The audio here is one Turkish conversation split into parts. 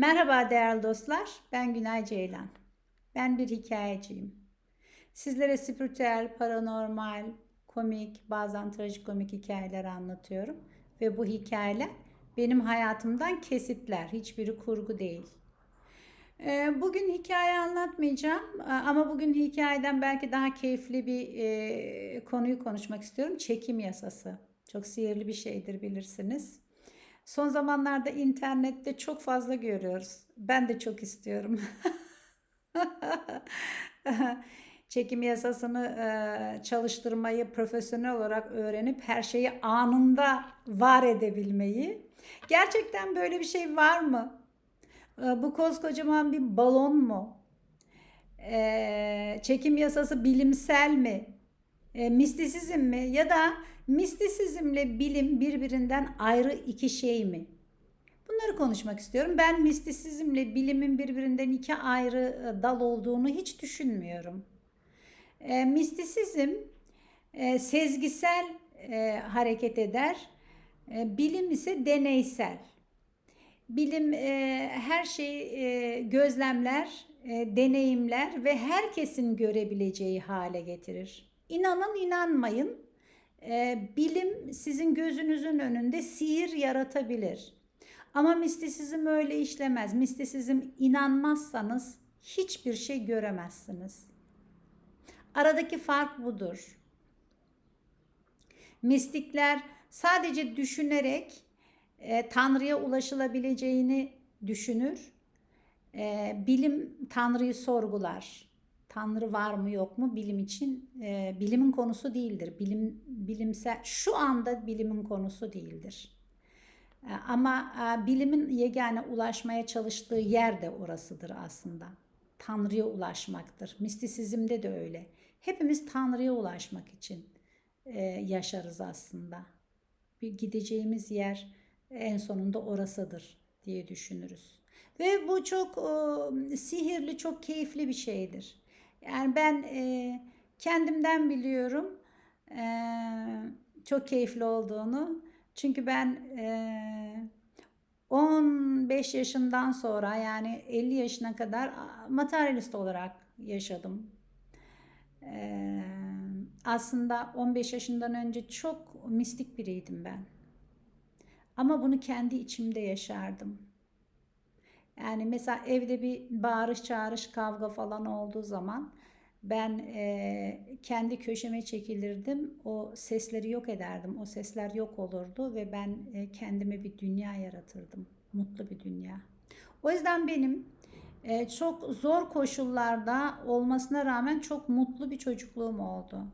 Merhaba değerli dostlar, ben Günay Ceylan. Ben bir hikayeciyim. Sizlere spiritüel, paranormal, komik, bazen trajikomik hikayeler anlatıyorum. Ve bu hikayeler benim hayatımdan kesitler, hiçbiri kurgu değil. Ee, Bugün hikaye anlatmayacağım ama bugün hikayeden belki daha keyifli bir e, konuyu konuşmak istiyorum. Çekim yasası. Çok sihirli bir şeydir bilirsiniz. Son zamanlarda internette çok fazla görüyoruz. Ben de çok istiyorum. Çekim yasasını e, çalıştırmayı profesyonel olarak öğrenip her şeyi anında var edebilmeyi. Gerçekten böyle bir şey var mı? E, Bu koskocaman bir balon mu? E, Çekim yasası bilimsel mi? E, mistisizm mi? Ya da mistisizmle bilim birbirinden ayrı iki şey mi? Bunları konuşmak istiyorum. Ben mistisizmle bilimin birbirinden iki ayrı e, dal olduğunu hiç düşünmüyorum. E, mistisizm e, sezgisel e, hareket eder. E, bilim ise deneysel. Bilim e, her şeyi e, gözlemler, e, deneyimler ve herkesin görebileceği hale getirir. İnanın inanmayın, e, bilim sizin gözünüzün önünde sihir yaratabilir. Ama mistisizm öyle işlemez. Mistisizm inanmazsanız hiçbir şey göremezsiniz. Aradaki fark budur. Mistikler sadece düşünerek e, Tanrı'ya ulaşılabileceğini düşünür. E, bilim Tanrı'yı sorgular. Tanrı var mı yok mu bilim için e, bilimin konusu değildir. Bilim bilimsel şu anda bilimin konusu değildir. E, ama e, bilimin yegane ulaşmaya çalıştığı yer de orasıdır aslında. Tanrı'ya ulaşmaktır. Mistisizmde de öyle. Hepimiz Tanrı'ya ulaşmak için e, yaşarız aslında. Bir gideceğimiz yer en sonunda orasıdır diye düşünürüz. Ve bu çok e, sihirli, çok keyifli bir şeydir. Yani ben e, kendimden biliyorum e, çok keyifli olduğunu. Çünkü ben e, 15 yaşından sonra yani 50 yaşına kadar materyalist olarak yaşadım. E, aslında 15 yaşından önce çok mistik biriydim ben. Ama bunu kendi içimde yaşardım. Yani mesela evde bir bağırış çağırış kavga falan olduğu zaman ben e, kendi köşeme çekilirdim. O sesleri yok ederdim. O sesler yok olurdu ve ben e, kendime bir dünya yaratırdım. Mutlu bir dünya. O yüzden benim e, çok zor koşullarda olmasına rağmen çok mutlu bir çocukluğum oldu.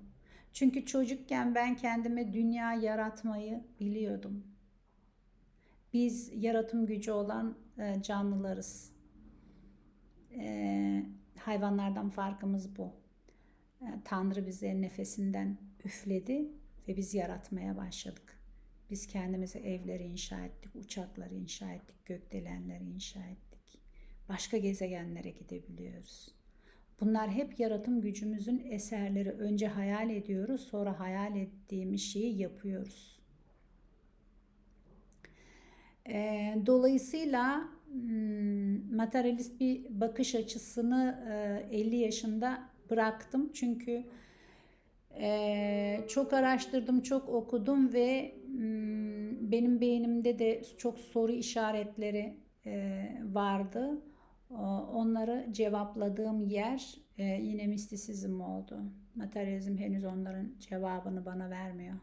Çünkü çocukken ben kendime dünya yaratmayı biliyordum. Biz yaratım gücü olan e, canlılarız. E, hayvanlardan farkımız bu. E, Tanrı bize nefesinden üfledi ve biz yaratmaya başladık. Biz kendimize evleri inşa ettik, uçakları inşa ettik, gökdelenleri inşa ettik. Başka gezegenlere gidebiliyoruz. Bunlar hep yaratım gücümüzün eserleri. Önce hayal ediyoruz, sonra hayal ettiğimiz şeyi yapıyoruz. E, dolayısıyla hmm, materyalist bir bakış açısını e, 50 yaşında bıraktım. Çünkü e, çok araştırdım, çok okudum ve hmm, benim beynimde de çok soru işaretleri e, vardı. Onları cevapladığım yer e, yine mistisizm oldu. Materyalizm henüz onların cevabını bana vermiyor.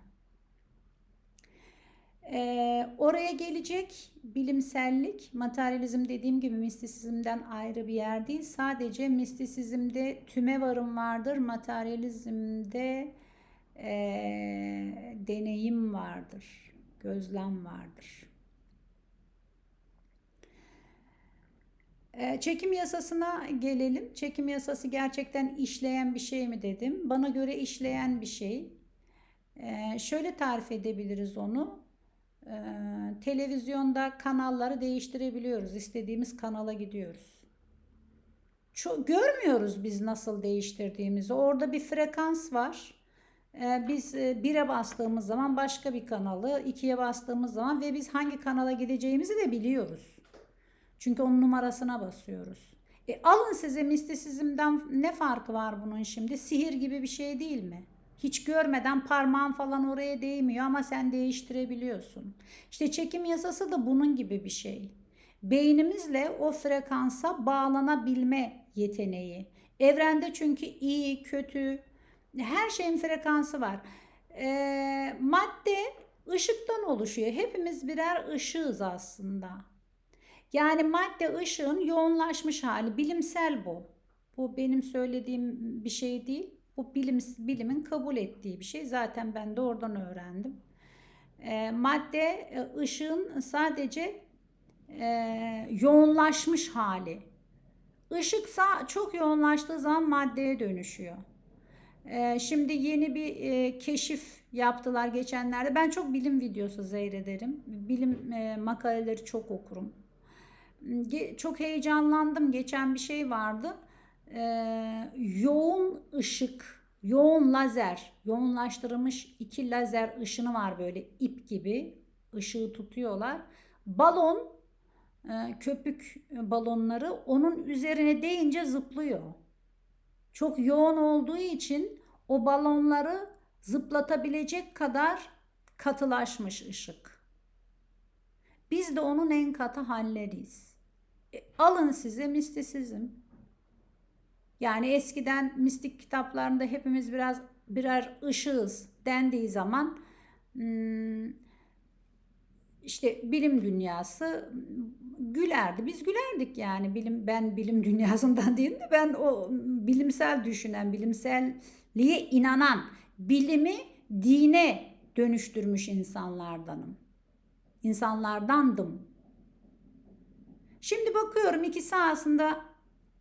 Ee, oraya gelecek bilimsellik, materyalizm dediğim gibi mistisizmden ayrı bir yer değil. Sadece mistisizmde tüme varım vardır, materyalizmde e, deneyim vardır, gözlem vardır. E, çekim yasasına gelelim. Çekim yasası gerçekten işleyen bir şey mi dedim. Bana göre işleyen bir şey. E, şöyle tarif edebiliriz onu ee, televizyonda kanalları değiştirebiliyoruz. İstediğimiz kanala gidiyoruz. Çok, görmüyoruz biz nasıl değiştirdiğimizi. Orada bir frekans var. Ee, biz e, bire bastığımız zaman başka bir kanalı, ikiye bastığımız zaman ve biz hangi kanala gideceğimizi de biliyoruz. Çünkü onun numarasına basıyoruz. E alın size mistisizmden ne farkı var bunun şimdi? Sihir gibi bir şey değil mi? Hiç görmeden parmağın falan oraya değmiyor ama sen değiştirebiliyorsun. İşte çekim yasası da bunun gibi bir şey. Beynimizle o frekansa bağlanabilme yeteneği. Evrende çünkü iyi, kötü, her şeyin frekansı var. Ee, madde ışıktan oluşuyor. Hepimiz birer ışığız aslında. Yani madde ışığın yoğunlaşmış hali. Bilimsel bu. Bu benim söylediğim bir şey değil. Bu bilim, bilimin kabul ettiği bir şey. Zaten ben de oradan öğrendim. E, madde ışığın sadece e, yoğunlaşmış hali. Işık çok yoğunlaştığı zaman maddeye dönüşüyor. E, şimdi yeni bir e, keşif yaptılar geçenlerde. Ben çok bilim videosu seyrederim. Bilim e, makaleleri çok okurum. Ge çok heyecanlandım. Geçen bir şey vardı. E, yoğun ışık, yoğun lazer, yoğunlaştırılmış iki lazer ışını var böyle ip gibi. ışığı tutuyorlar. Balon, e, köpük balonları onun üzerine değince zıplıyor. Çok yoğun olduğu için o balonları zıplatabilecek kadar katılaşmış ışık. Biz de onun en katı halleriyiz. E, alın size mistisizm. Yani eskiden mistik kitaplarında hepimiz biraz birer ışığız dendiği zaman hmm, işte bilim dünyası gülerdi. Biz gülerdik yani bilim ben bilim dünyasından değil de ben o bilimsel düşünen, bilimselliğe inanan, bilimi dine dönüştürmüş insanlardanım. İnsanlardandım. Şimdi bakıyorum ikisi aslında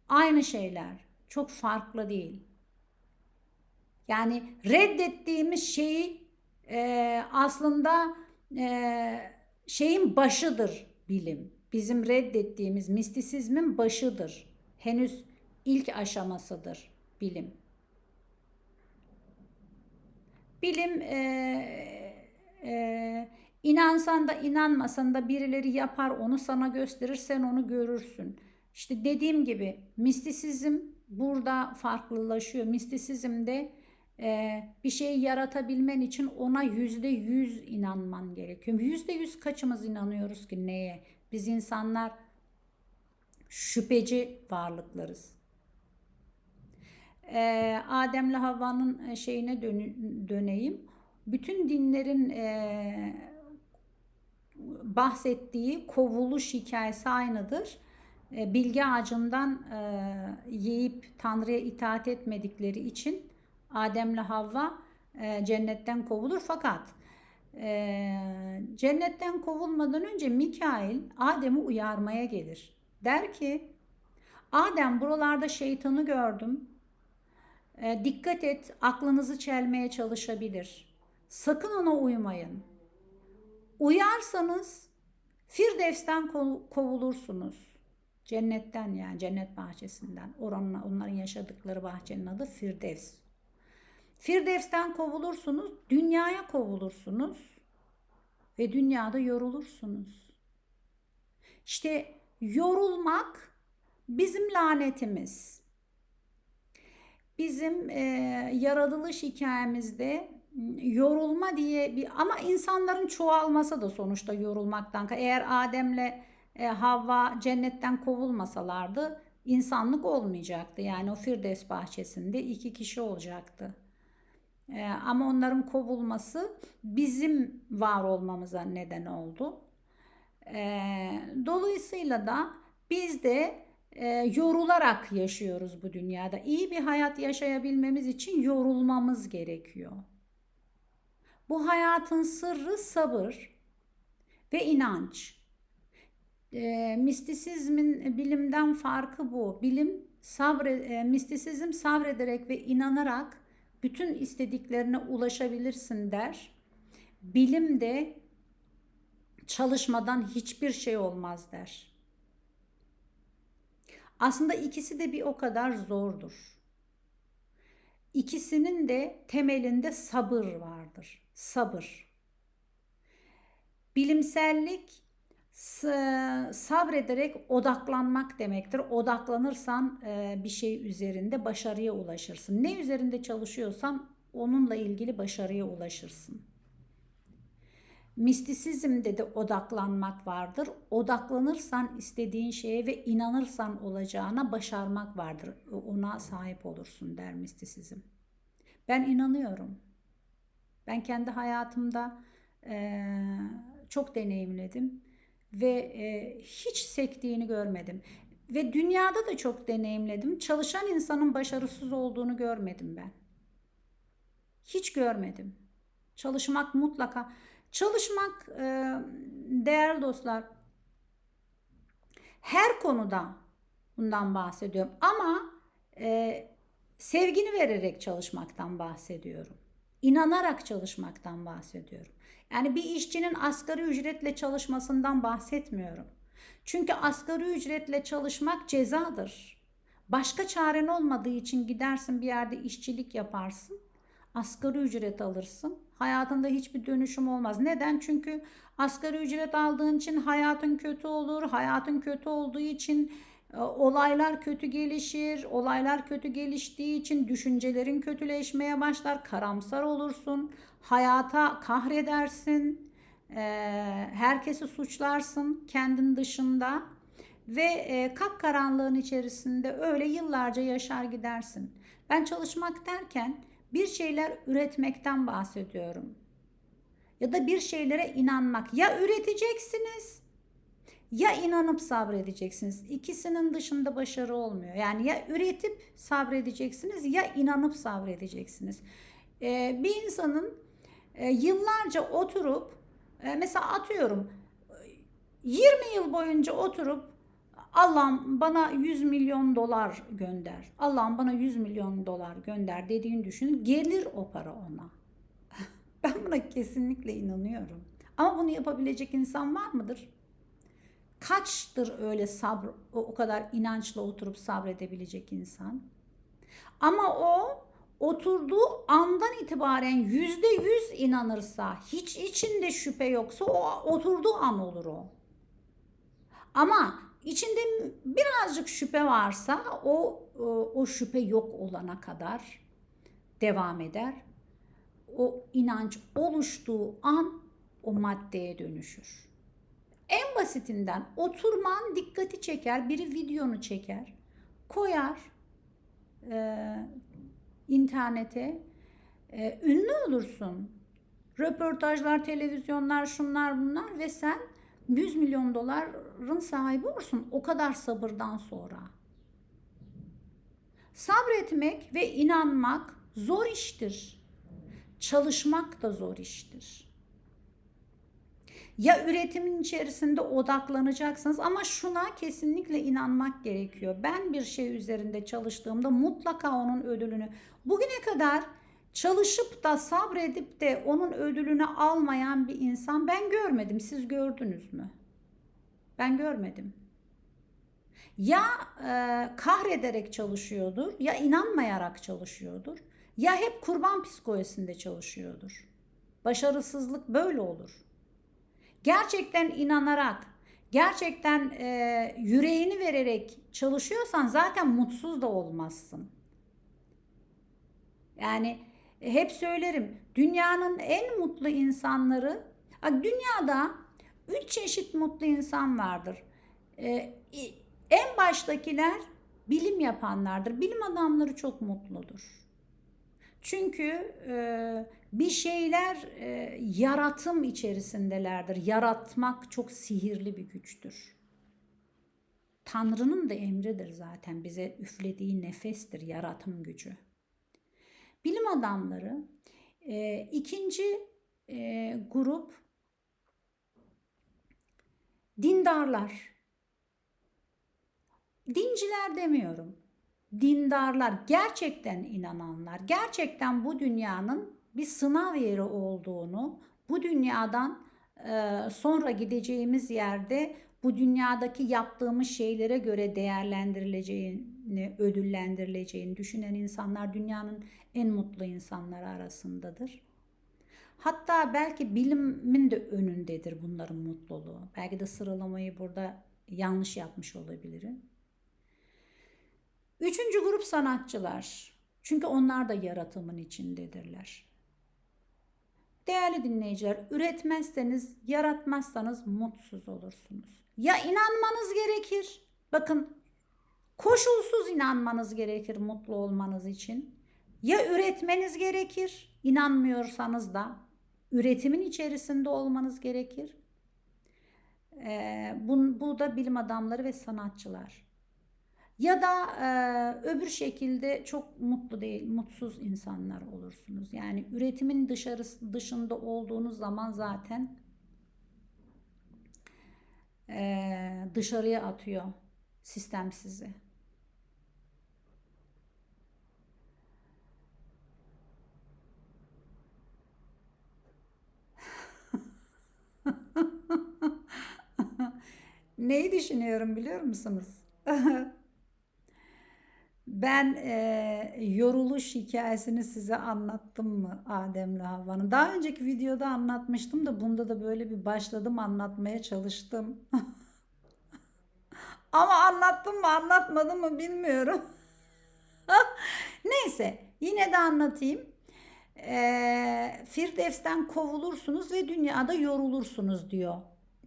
aynı şeyler. Çok farklı değil. Yani reddettiğimiz şeyi e, aslında e, şeyin başıdır bilim. Bizim reddettiğimiz mistisizmin başıdır. Henüz ilk aşamasıdır bilim. Bilim e, e, inansan da inanmasan da birileri yapar onu sana gösterir sen onu görürsün. İşte dediğim gibi mistisizm burada farklılaşıyor. Mistisizmde e, bir şeyi yaratabilmen için ona yüzde yüz inanman gerekiyor. Yüzde yüz kaçımız inanıyoruz ki neye? Biz insanlar şüpheci varlıklarız. E, Adem'le Havva'nın şeyine dön döneyim. Bütün dinlerin e, bahsettiği kovuluş hikayesi aynıdır. E, bilgi ağacından e, yiyip Tanrı'ya itaat etmedikleri için Adem'le Havva e, cennetten kovulur. Fakat cennetten kovulmadan önce Mikail Adem'i uyarmaya gelir. Der ki Adem buralarda şeytanı gördüm. Dikkat et aklınızı çelmeye çalışabilir. Sakın ona uymayın. Uyarsanız Firdevs'ten kovulursunuz. Cennetten yani cennet bahçesinden. Oranın, onların yaşadıkları bahçenin adı Firdevs. Firdevs'ten kovulursunuz, dünyaya kovulursunuz ve dünyada yorulursunuz. İşte yorulmak bizim lanetimiz. Bizim e, yaratılış hikayemizde yorulma diye bir ama insanların çoğalması da sonuçta yorulmaktan. Eğer Adem'le e, Havva cennetten kovulmasalardı insanlık olmayacaktı. Yani o Firdevs bahçesinde iki kişi olacaktı. E, ama onların kovulması bizim var olmamıza neden oldu. E, dolayısıyla da biz de e, yorularak yaşıyoruz bu dünyada. İyi bir hayat yaşayabilmemiz için yorulmamız gerekiyor. Bu hayatın sırrı sabır ve inanç. E, mistisizmin bilimden farkı bu. Bilim sabre, e, mistisizm sabrederek ve inanarak bütün istediklerine ulaşabilirsin der. Bilim de çalışmadan hiçbir şey olmaz der. Aslında ikisi de bir o kadar zordur. İkisinin de temelinde sabır vardır. Sabır. Bilimsellik sabrederek odaklanmak demektir. Odaklanırsan e, bir şey üzerinde başarıya ulaşırsın. Ne üzerinde çalışıyorsan onunla ilgili başarıya ulaşırsın. Mistisizmde de odaklanmak vardır. Odaklanırsan istediğin şeye ve inanırsan olacağına başarmak vardır. Ona sahip olursun der mistisizm. Ben inanıyorum. Ben kendi hayatımda eee, çok deneyimledim ve eee, hiç sektiğini görmedim. Ve dünyada da çok deneyimledim. Çalışan insanın başarısız olduğunu görmedim ben. Hiç görmedim. Çalışmak mutlaka. Çalışmak eee, değerli dostlar her konuda bundan bahsediyorum ama e, sevgini vererek çalışmaktan bahsediyorum. İnanarak çalışmaktan bahsediyorum. Yani bir işçinin asgari ücretle çalışmasından bahsetmiyorum. Çünkü asgari ücretle çalışmak cezadır. Başka çaren olmadığı için gidersin bir yerde işçilik yaparsın. Asgari ücret alırsın. Hayatında hiçbir dönüşüm olmaz. Neden? Çünkü asgari ücret aldığın için hayatın kötü olur. Hayatın kötü olduğu için e, olaylar kötü gelişir. Olaylar kötü geliştiği için düşüncelerin kötüleşmeye başlar. Karamsar olursun. Hayata kahredersin. E, herkesi suçlarsın kendin dışında ve e, kapkaranlığın içerisinde öyle yıllarca yaşar gidersin. Ben çalışmak derken bir şeyler üretmekten bahsediyorum. Ya da bir şeylere inanmak. Ya üreteceksiniz ya inanıp sabredeceksiniz. İkisinin dışında başarı olmuyor. Yani ya üretip sabredeceksiniz ya inanıp sabredeceksiniz. Ee, bir insanın e, yıllarca oturup e, mesela atıyorum 20 yıl boyunca oturup Allah'ım bana 100 milyon dolar gönder. Allah'ım bana 100 milyon dolar gönder dediğini düşünün. Gelir o para ona. ben buna kesinlikle inanıyorum. Ama bunu yapabilecek insan var mıdır? Kaçtır öyle sabr, o kadar inançla oturup sabredebilecek insan? Ama o oturduğu andan itibaren yüzde yüz inanırsa, hiç içinde şüphe yoksa o oturduğu an olur o. Ama içinde birazcık şüphe varsa o o şüphe yok olana kadar devam eder. O inanç oluştuğu an o maddeye dönüşür. En basitinden oturman dikkati çeker, biri videonu çeker, koyar e, internete, e, ünlü olursun. Röportajlar, televizyonlar, şunlar bunlar ve sen 100 milyon doların sahibi olursun o kadar sabırdan sonra. Sabretmek ve inanmak zor iştir. Çalışmak da zor iştir. Ya üretimin içerisinde odaklanacaksınız ama şuna kesinlikle inanmak gerekiyor. Ben bir şey üzerinde çalıştığımda mutlaka onun ödülünü bugüne kadar çalışıp da sabredip de onun ödülünü almayan bir insan ben görmedim. Siz gördünüz mü? Ben görmedim. Ya e, kahrederek çalışıyordur, ya inanmayarak çalışıyordur, ya hep kurban psikolojisinde çalışıyordur. Başarısızlık böyle olur. Gerçekten inanarak, gerçekten e, yüreğini vererek çalışıyorsan zaten mutsuz da olmazsın. Yani hep söylerim dünyanın en mutlu insanları dünyada üç çeşit mutlu insan vardır. Ee, en baştakiler bilim yapanlardır. Bilim adamları çok mutludur. Çünkü e, bir şeyler e, yaratım içerisindelerdir. Yaratmak çok sihirli bir güçtür. Tanrı'nın da emridir zaten bize üflediği nefestir yaratım gücü. Bilim adamları e, ikinci e, grup dindarlar. Dinciler demiyorum. Dindarlar, gerçekten inananlar, gerçekten bu dünyanın bir sınav yeri olduğunu, bu dünyadan e, sonra gideceğimiz yerde bu dünyadaki yaptığımız şeylere göre değerlendirileceğini, ödüllendirileceğini düşünen insanlar dünyanın en mutlu insanları arasındadır. Hatta belki bilimin de önündedir bunların mutluluğu. Belki de sıralamayı burada yanlış yapmış olabilirim. Üçüncü grup sanatçılar. Çünkü onlar da yaratımın içindedirler. Değerli dinleyiciler, üretmezseniz, yaratmazsanız mutsuz olursunuz. Ya inanmanız gerekir. Bakın, koşulsuz inanmanız gerekir mutlu olmanız için. Ya üretmeniz gerekir, inanmıyorsanız da üretimin içerisinde olmanız gerekir. Ee, bu, bu da bilim adamları ve sanatçılar. Ya da e, öbür şekilde çok mutlu değil, mutsuz insanlar olursunuz. Yani üretimin dışarısı dışında olduğunuz zaman zaten e, dışarıya atıyor sistem sizi. Neyi düşünüyorum biliyor musunuz? Ben e, yoruluş hikayesini size anlattım mı Adem'le Havva'nın? Daha önceki videoda anlatmıştım da bunda da böyle bir başladım anlatmaya çalıştım. Ama anlattım mı anlatmadım mı bilmiyorum. Neyse yine de anlatayım. E, Firdevs'ten kovulursunuz ve dünyada yorulursunuz diyor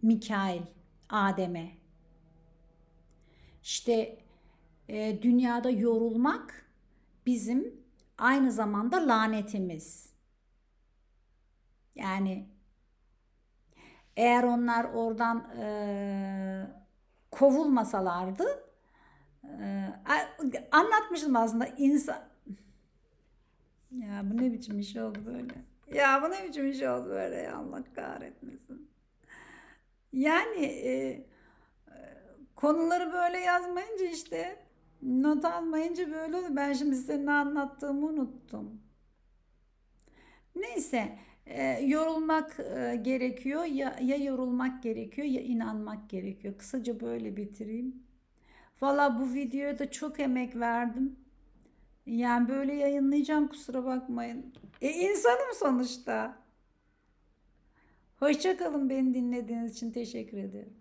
Mikail Adem'e. İşte e, dünyada yorulmak bizim aynı zamanda lanetimiz. Yani eğer onlar oradan e, kovulmasalardı e, anlatmıştım aslında insan ya bu ne biçim iş oldu böyle ya bu ne biçim iş oldu böyle ya Allah kahretmesin yani e, konuları böyle yazmayınca işte not almayınca böyle oluyor. Ben şimdi size ne anlattığımı unuttum. Neyse e, yorulmak e, gerekiyor ya, ya yorulmak gerekiyor ya inanmak gerekiyor. Kısaca böyle bitireyim. Valla bu videoya da çok emek verdim. Yani böyle yayınlayacağım kusura bakmayın. E insanım sonuçta. Hoşçakalın beni dinlediğiniz için teşekkür ederim.